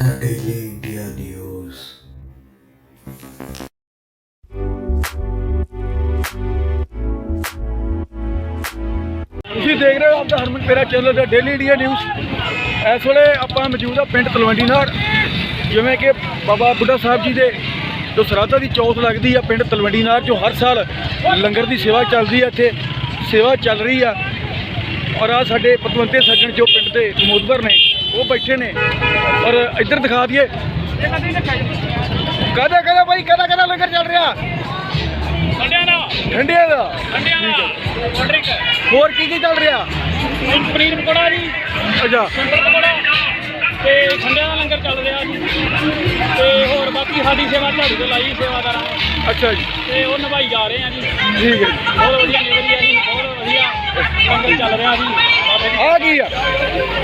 Daily India ਤੁਸੀਂ ਦੇਖ ਰਹੇ ਹੋ ਆਪਦਾ ਹਰਮਨ ਮੇਰਾ ਚੈਨਲ ਦਾ ਡੇਲੀ ਇੰਡੀਆ ਨਿਊਜ਼ ਇਸ ਵੇਲੇ ਆਪਾਂ ਮੌਜੂਦ ਆ ਪਿੰਡ ਤਲਵੰਡੀ ਨਾਲ, ਜਿਵੇਂ ਕਿ ਬਾਬਾ ਬੁੱਢਾ ਸਾਹਿਬ ਜੀ ਦੇ ਜੋ ਸਰਾਧਾ ਦੀ ਚੌਥ ਲੱਗਦੀ ਆ ਪਿੰਡ ਤਲਵੰਡੀ ਨਾਲ, ਜੋ ਹਰ ਸਾਲ ਲੰਗਰ ਦੀ ਸੇਵਾ ਚੱਲਦੀ ਆ ਇੱਥੇ, ਸੇਵਾ ਚੱਲ ਰਹੀ ਆ। ਔਰ ਆ ਸਾਡੇ ਪਤਵੰਤੇ ਸੱਜਣ ਜੋ ਪਿੰਡ ਦੇ ਮੋਦਬਰ ਨੇ ਉਹ ਬੈਠੇ ਨੇ। ਔਰ ਇੱਧਰ ਦਿਖਾ ਦਈਏ। ਕਾਹਦਾ ਕਾਹਦਾ ਬਾਈ ਕਾਹਦਾ ਕਾਹਦਾ ਲੰਗਰ ਚੱਲ ਰਿਹਾ? ਠੰਡਿਆਂ ਦਾ। ਠੰਡਿਆਂ ਦਾ ਠੰਡਿਆਂ ਦਾ ਕੋਲਡਰਿੰਕ ਹੋਰ ਕੀ ਕੀ ਚੱਲ ਰਿਹਾ? ਪਨੀਰ ਪਕੌੜਾ ਜੀ ਅੱਛਾ। ਸਿੰਪਲ ਪਕੌੜਾ ਤੇ ਠੰਡਿਆਂ ਦਾ ਲੰਗਰ ਚੱਲ ਰਿਹਾ ਜੀ ਤੇ ਹੋਰ ਬਾਕੀ ਸਾਡੀ ਸੇਵਾ ਝਾੜੂ ਤੇ ਲਾਈ ਸੇਵਾਦਾਰਾਂ ਅੱਛਾ ਜੀ। ਤੇ ਉਹ ਨਿਭਾਈ ਜਾ ਰਹੇ ਆ ਜੀ। ਠੀਕ ਹੈ ਬਹੁਤ ਵਧੀਆ ਰਿਹਾ ਜੀ। ਚੱਲ ਰਿਹਾ ਜੀ। ਆ ਕੀ ਆ?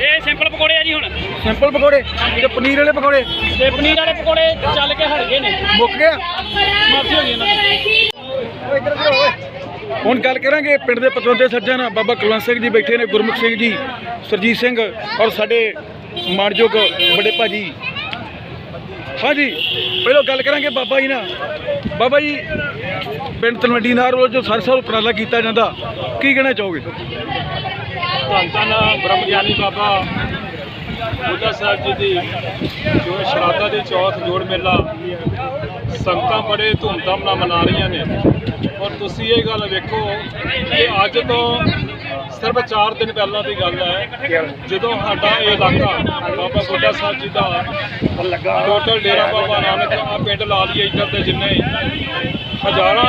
ਇਹ ਸਿੰਪਲ ਪਕੌੜੇ ਆ ਜੀ ਹੁਣ। ਸਿੰਪਲ ਪਕੌੜੇ ਤੇ ਪਨੀਰ ਵਾਲੇ ਪਕੌੜੇ? ਤੇ ਪਨੀਰ ਵਾਲੇ ਪਕੌੜੇ ਚੱਲ ਕੇ ਹਟ ਗਏ ਨੇ। ਮੁੱਕ ਗਿਆ? ਮਾਫੀ ਹੋ ਗਈ ਇਹਨਾਂ ਦੀ। ਹੁਣ ਗੱਲ ਕਰਾਂਗੇ ਪਿੰਡ ਦੇ ਪਤਵੰਤੇ ਸੱਜਣ ਬਾਬਾ ਕੁਲਵੰਤ ਸਿੰਘ ਜੀ ਬੈਠੇ ਨੇ ਗੁਰਮੁਖ ਸਿੰਘ ਜੀ ਸਰਜੀਤ ਸਿੰਘ ਔਰ ਸਾਡੇ ਮਾਨਯੋਗ ਵੱਡੇ ਭਾਜੀ। ਹਾਂਜੀ ਪਹਿਲਾਂ ਗੱਲ ਕਰਾਂਗੇ ਬਾਬਾ ਜੀ ਨਾਲ। ਬਾਬਾ ਜੀ ਪਿੰਡ ਤਲਵੰਡੀ ਨਾਰ ਵੱਲੋਂ ਜੋ ਸਾਲ ਉਪਰਾਲਾ ਕੀਤਾ ਜਾਂਦਾ, ਕੀ ਕਹਿਣਾ ਚਾਹੋਗੇ? ਧੰਨ ਧੰਨ ਬ੍ਰਹਮ ਗਿਆਨੀ ਬਾਬਾ ਬੁੱਢਾ ਸਾਹਿਬ ਜੀ ਦੀ ਜੋ ਸ਼ਰਾਧਾ ਦੀ ਚੌਥ ਜੋੜ ਮੇਲਾ। ਸੰਗਤਾਂ ਬੜੇ ਧੂਮਧਾਮ ਨਾਲ ਮਨਾ ਰਹੀਆਂ ਨੇ। ਔਰ ਤੁਸੀਂ ਇਹ ਗੱਲ ਵੇਖੋ ਕਿ ਅੱਜ ਤੋਂ ਸਿਰਫ 4 ਦਿਨ ਪਹਿਲਾਂ ਦੀ ਗੱਲ ਹੈ, ਜਦੋਂ ਸਾਡਾ ਇਹ ਇਲਾਕਾ ਬਾਬਾ ਬੁੱਢਾ ਸਾਹਿਬ ਜੀ ਦਾ ਟੋਟਲ ਡੇਰਾ ਬਾਬਾ ਨਾਨਕ ਆ ਪਿੰਡ ਲਾ ਲਈਏ ਇੱਧਰ ਦੇ ਜਿੰਨੇ ਹਜ਼ਾਰਾਂ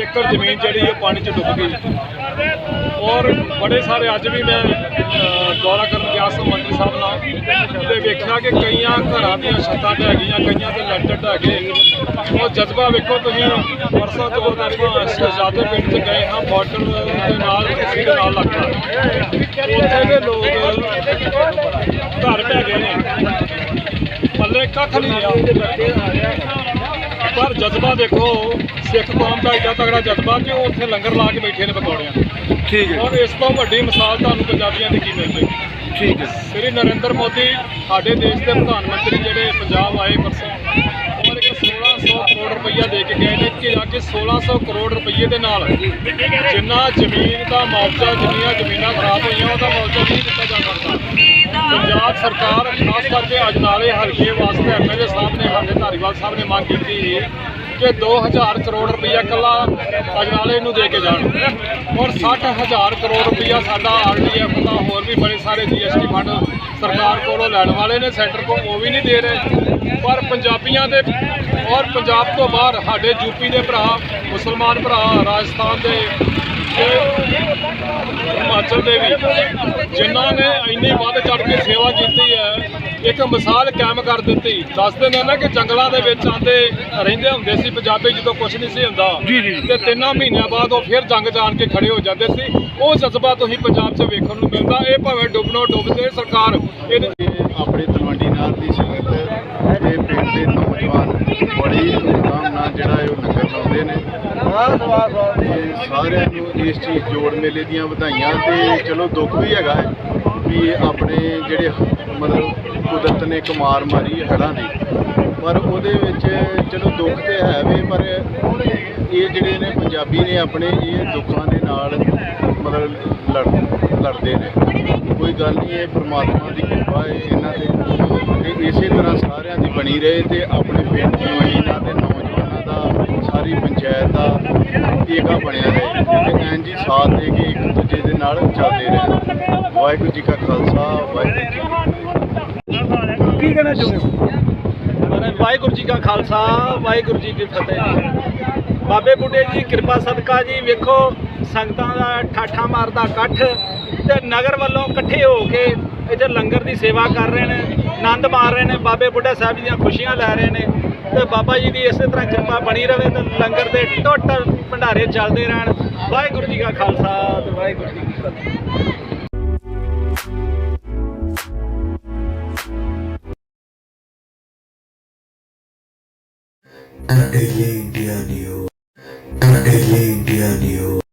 ਏਕੜ ਜ਼ਮੀਨ ਜਿਹੜੀ ਹੈ ਪਾਣੀ 'ਚ ਡੁੱਬ ਗਈ। ਔਰ ਬੜੇ ਸਾਰੇ ਅੱਜ ਵੀ ਮੈਂ ਦੌਰਾ ਕਰਨ ਗਿਆ ਸੀ ਮੰਤਰੀ ਸਾਹਿਬ ਨਾਲ। ਤੇ ਵੇਖਿਆ ਕਿ ਕਈਆਂ ਘਰਾਂ ਦੀਆਂ ਛੱਤਾਂ ਢਹਿ ਗਈਆਂ ਕਈਆਂ ਦੇ ਲੈਂਟਰ ਢਹਿ ਗਏ ਉਹ ਜਜ਼ਬਾ ਵੇਖੋ ਤੁਸੀਂ, ਪਰਸੋਂ ਜਦੋਂ ਆਪਾਂ ਸ਼ਹਜ਼ਾਦੇ ਪਿੰਡ 'ਚ ਗਏ ਹਾਂ, ਬਾਰਡਰ ਦੇ ਨਾਲ ਕਿਸੇ ਦੇ ਨਾਲ ਲੱਗਦਾ ਉੱਥੇ ਦੇ ਲੋਕ ਘਰ ਢਹਿ ਗਏ ਨੇ। ਪੱਲੇ ਕੱਖ ਨਹੀਂ ਰਿਹਾ। ਪਰ ਜਜ਼ਬਾ ਦੇਖੋ ਸਿੱਖ ਕੌਮ ਦਾ ਏਡਾ ਤਗੜਾ ਜਜ਼ਬਾ ਕਿ ਉਹ ਉੱਥੇ ਲੰਗਰ ਲਾ ਕੇ ਬੈਠੇ ਨੇ ਪਕੌੜਿਆਂ ਠੀਕ ਹੈ। ਔਰ ਇਸ ਤੋਂ ਵੱਡੀ ਮਿਸਾਲ ਤੁਹਾਨੂੰ ਪੰਜਾਬੀਆਂ ਦੀ ਕੀ ਮਿਲ ਠੀਕ ਹੈ। ਸ੍ਰੀ ਨਰਿੰਦਰ ਮੋਦੀ ਸਾਡੇ ਦੇਸ਼ ਦੇ ਪ੍ਰਧਾਨ ਮੰਤਰੀ ਜਿਹੜੇ ਪੰਜਾਬ ਆਏ ਪਰਸੋਂ ਔਰ ਇੱਕ 1600 ਕਰੋੜ ਰੁਪਈਆ ਦੇ ਕੇ ਗਏ ਨੇ ਕਿ ਜਾ ਕੇ 1600 ਕਰੋੜ ਰੁਪਈਏ ਦੇ ਨਾਲ ਜਿੰਨਾ ਜ਼ਮੀਨ ਦਾ ਮੁਆਵਜ਼ਾ, ਜਿੰਨੀਆਂ ਜ਼ਮੀਨਾਂ ਖਰਾਬ ਹੋਈਆਂ, ਉਹਦਾ ਮੁਆਵਜ਼ਾ ਨਹੀਂ ਦਿੱਤਾ ਜਾ ਸਕਦਾ। ਪੰਜਾਬ ਸਰਕਾਰ ਖਾਸ ਕਰਕੇ ਅਜਨਾਲੇ ਹਲਕੇ ਵਾਸਤੇ ਐਮਐਲਏ ਸਾਹਿਬ ਨੇ ਸਾਡੇ ਧਾਰੀਵਾਲ ਸਾਹਿਬ ਨੇ ਮੰਗ ਕੀਤੀ ਕਿ 2000 ਕਰੋੜ ਰੁਪਈਆ ਇਕੱਲਾ ਅਜਨਾਲੇ ਨੂੰ ਦੇ ਕੇ ਜਾਣ। ਔਰ 60000 ਕਰੋੜ ਰੁਪਈਆ ਸਾਡਾ ਆਰਡੀਐਫ ਦਾ, ਹੋਰ ਵੀ ਬੜੇ ਸਾਰੇ ਜੀਐਸਟੀ ਫੰਡ ਸਰਕਾਰ ਕੋਲੋਂ ਲੈਣ ਵਾਲੇ ਨੇ ਸੈਂਟਰ ਕੋਲ ਉਹ ਵੀ ਨਹੀਂ ਦੇ ਰਹੇ। ਪਰ ਪੰਜਾਬੀਆਂ ਦੇ ਔਰ ਪੰਜਾਬ ਤੋਂ ਬਾਹਰ ਸਾਡੇ ਯੂਪੀ ਦੇ ਭਰਾ, ਮੁਸਲਮਾਨ ਭਰਾ, ਰਾਜਸਥਾਨ ਦੇ ਤੇ ਹਿਮਾਚਲ ਦੇ ਵੀ, ਜਿਨ੍ਹਾਂ ਨੇ ਇੰਨੀ ਵੱਧ ਚੜ ਕੇ ਸੇਵਾ ਕੀਤੀ ਹੈ ਇੱਕ ਮਿਸਾਲ ਕਾਇਮ ਕਰ ਦਿੱਤੀ। ਦੱਸਦੇ ਨੇ ਨਾ ਕਿ ਜੰਗਲਾਂ ਦੇ ਵਿੱਚ ਆਂਦੇ ਰਹਿੰਦੇ ਹੁੰਦੇ ਸੀ ਪੰਜਾਬੀ ਜਦੋਂ ਕੁਝ ਨਹੀਂ ਸੀ ਹੁੰਦਾ। ਜੀ, ਜੀ। ਤੇ ਤਿੰਨਾਂ ਮਹੀਨਿਆਂ ਬਾਅਦ ਉਹ ਫਿਰ ਜੰਗ ਜਾਣ ਕੇ ਖੜੇ ਹੋ ਜਾਂਦੇ ਸੀ। ਉਹ ਜਜ਼ਬਾ ਤੁਸੀਂ ਪੰਜਾਬ 'ਚ ਵੇਖਣ ਨੂੰ ਮਿਲਦਾ। ਇਹ ਭਾਵੇਂ ਡੁੱਬਣੋਂ ਡੁੱਬਦੇ ਸਰਕਾਰ ਇਹਦੇ ਆਪਣੇ ਤਲਵੰਡੀ ਨਾਰ ਦੀ ਸੰਗਤ ਤੇ ਪਿੰਡ ਦੇ ਨੌਜਵਾਨ ਬੜੀ ਧੂਮਧਾਮ ਨਾਲ ਜਿਹੜਾ ਇਹ ਉਹ ਲੰਗਰ ਲਾਉਂਦੇ ਨੇ। ਤੇ ਸਾਰਿਆਂ ਨੂੰ ਇਸ ਚੀਜ਼ ਜੋੜ ਮੇਲੇ ਦੀਆਂ ਵਧਾਈਆਂ। ਤੇ ਚਲੋ ਦੁੱਖ ਵੀ ਹੈਗਾ ਹੈ ਵੀ ਆਪਣੇ ਜਿਹੜੇ ਮਤਲਬ ਕੁਦਰਤ ਨੇ ਕਮਾਰ ਮਾਰੀ ਹੈ ਨੇ ਪਰ ਉਹਦੇ ਵਿੱਚ ਚਲੋ ਦੁੱਖ ਤੇ ਹੈ ਵੀ, ਪਰ ਇਹ ਜਿਹੜੇ ਨੇ ਪੰਜਾਬੀ ਨੇ ਆਪਣੇ, ਇਹ ਦੁੱਖਾਂ ਦੇ ਨਾਲ ਮਤਲਬ ਲੜ, ਲੜਦੇ ਨੇ। ਕੋਈ ਗੱਲ ਨਹੀਂ, ਇਹ ਪ੍ਰਮਾਤਮਾ ਦੀ ਕਿਰਪਾ ਹੈ, ਇਹਨਾਂ ਤੇ ਤੇ ਇਸੇ ਤਰ੍ਹਾਂ ਸਾਰਿਆਂ ਦੀ ਬਣੀ ਰਹੇ ਤੇ ਆਪਣੇ ਪਿੰਡ ਨੂੰ ਇਹਨਾਂ ਦੇ ਨੌਜਵਾਨਾਂ ਦਾ, ਸਾਰੀ ਪੰਚਾਇਤ ਦਾ ਏਕਾ ਬਣਿਆ ਰਹੇ ਤੇ ਐਂ ਜੀ ਸਾਥ ਦੇ ਕੇ ਇੱਕ ਦੂਜੇ ਦੇ ਨਾਲ ਚੱਲਦੇ ਰਹੇ। ਵਾਹਿਗੁਰੂ ਜੀ ਕਾ ਖਾਲਸਾ, ਵਾਹਿਗੁਰੂ ਜੀ ਕੀ ਕਹਿਣਾ ਚਾਹੁੰਦੇ ਹੋ? ਵਾਹਿਗੁਰੂ ਜੀ ਕਾ ਖਾਲਸਾ, ਵਾਹਿਗੁਰੂ ਜੀ ਕੀ ਫਤਿਹ ਬਾਬੇ ਬੁੱਢੇ ਜੀ, ਕਿਰਪਾ ਸਦਕਾ ਜੀ। ਵੇਖੋ, ਸੰਗਤਾਂ ਦਾ ਠਾਠਾ ਮਾਰਦਾ ਇਕੱਠ ਤੇ ਨਗਰ ਵੱਲੋਂ ਇਕੱਠੇ ਹੋ ਕੇ ਇੱਥੇ ਲੰਗਰ ਦੀ ਸੇਵਾ ਕਰ ਰਹੇ ਨੇ, ਆਨੰਦ ਮਾਰ ਰਹੇ ਨੇ। ਬਾਬੇ ਬੁੱਢਾ ਸਾਹਿਬ ਜੀ ਦੀਆਂ ਖੁਸ਼ੀਆਂ ਲੈ ਰਹੇ ਨੇ ਤੇ ਬਾਬਾ ਜੀ ਦੀ ਇਸੇ ਤਰ੍ਹਾਂ ਕਿਰਪਾ ਬਣੀ ਰਹੇ ਤੇ ਲੰਗਰ ਦੇ ਟੋਟਲ ਭੰਡਾਰੇ ਚੱਲਦੇ ਰਹਿਣ। ਵਾਹਿਗੁਰੂ ਜੀ ਕਾ ਖਾਲਸਾ ਤੇ ਵਾਹਿਗੁਰੂ ਜੀ ਕੀ ਫਤਿਹ। Daily India News. Daily India News.